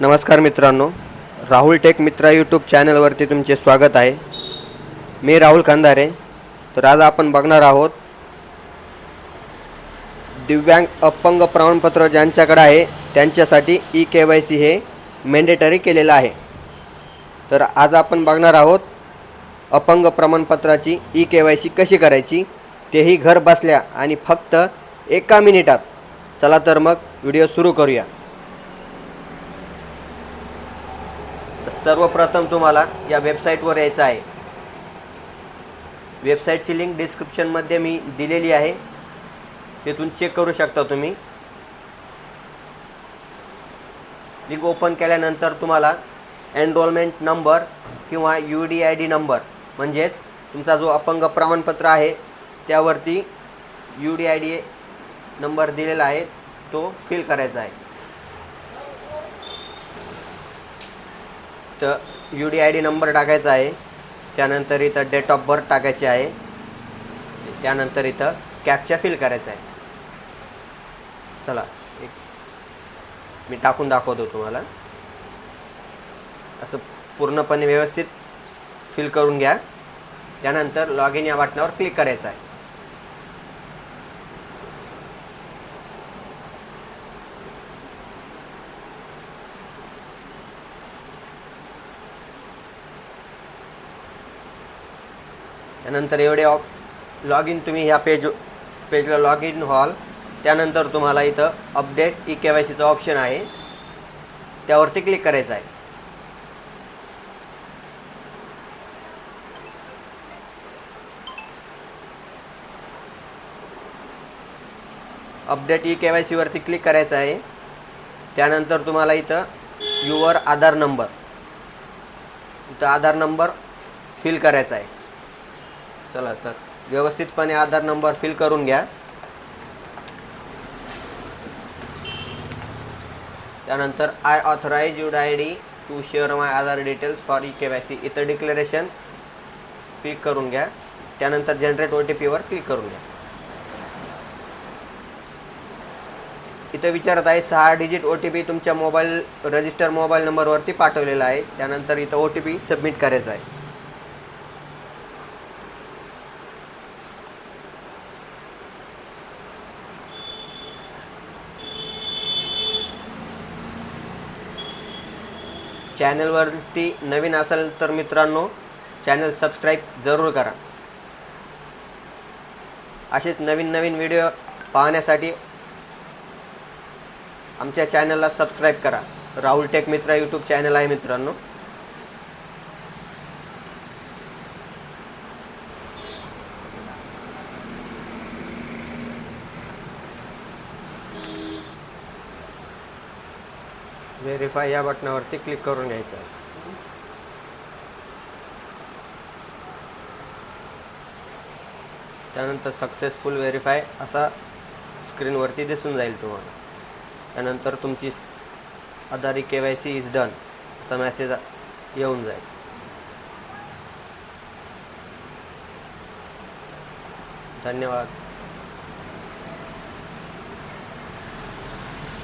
नमस्कार मित्रांनो राहुल टेक मित्रा यूट्यूब चॅनलवरती तुमचे स्वागत आहे. मी राहुल कंधारे तर आज आपण बघणार आहोत दिव्यांग अपंग प्रमाणपत्र ज्यांच्याकडे आहे त्यांच्यासाठी ई के वाय सी हे मॅन्डेटरी केलेलं आहे. तर आज आपण बघणार आहोत अपंग प्रमाणपत्राची ई के वाय सी कशी करायची तेही घर बसल्या आणि फक्त एका मिनिटात. चला तर मग व्हिडिओ सुरू करूया. सर्वप्रथम तुम्हाला या वेबसाईटवर यायचं आहे. वेबसाईटची लिंक डिस्क्रिप्शनमध्ये मी दिलेली आहे. तिथून चेक करू शकता तुम्ही. लिंक ओपन केल्यानंतर तुम्हाला एनरोलमेंट नंबर किंवा U D I D number म्हणजेच तुमचा जो अपंग प्रमाणपत्र आहे त्यावरती U D I D number दिलेला आहे तो फिल करायचा आहे. तर U D I D number टाकायचा आहे. त्यानंतर इथं डेट ऑफ बर्थ टाकायची आहे. त्यानंतर इथं कॅपच्या फिल करायचा आहे. चला एक मी टाकून दाखवतो तुम्हाला. असं पूर्णपणे व्यवस्थित फिल करून घ्या. त्यानंतर लॉग इन या बटनावर क्लिक करायचं आहे. त्यानंतर एवढे ऑप लॉग इन तुम्ही ह्या पेज पेजला लॉग इन व्हाल. त्यानंतर तुम्हाला इथं अपडेट ई के वाय सीचं ऑप्शन आहे. त्यावरती क्लिक करायचं आहे. अपडेट ई के वाय सीवरती क्लिक करायचं आहे. त्यानंतर तुम्हाला इथं युवर आधार नंबर इथं आधार नंबर फिल करायचा आहे. चला तर व्यवस्थितपणे आधार नंबर फिल करून घ्या. त्यानंतर I authorise U I D to share my Aadhaar details for e K Y C इथं डिक्लेरेशन क्लिक करून घ्या. त्यानंतर जनरेट ओ टी पीवर क्लिक करून घ्या. इथं विचारत आहे सहा डिजिट ओ टी पी तुमच्या मोबाईल रजिस्टर मोबाईल नंबरवरती पाठवलेला आहे. त्यानंतर इथं ओ टी पी सबमिट करायचा आहे. चॅनलवरती नवीन असेल तर मित्रांनो चॅनल सबस्क्राईब जरूर करा. असेच नवीन नवीन व्हिडिओ पाहण्यासाठी आमच्या चॅनलला सबस्क्राईब करा. राहुल टेक मित्र यूट्यूब चॅनल आहे मित्रांनो. व्हेरीफाय या बटनावरती क्लिक करून घ्यायचं आहे. त्यानंतर सक्सेसफुल व्हेरीफाय असा स्क्रीनवरती दिसून जाईल तुम्हाला. त्यानंतर तुमची आधारी K Y C is done असा मेसेज येऊन जाईल. धन्यवाद.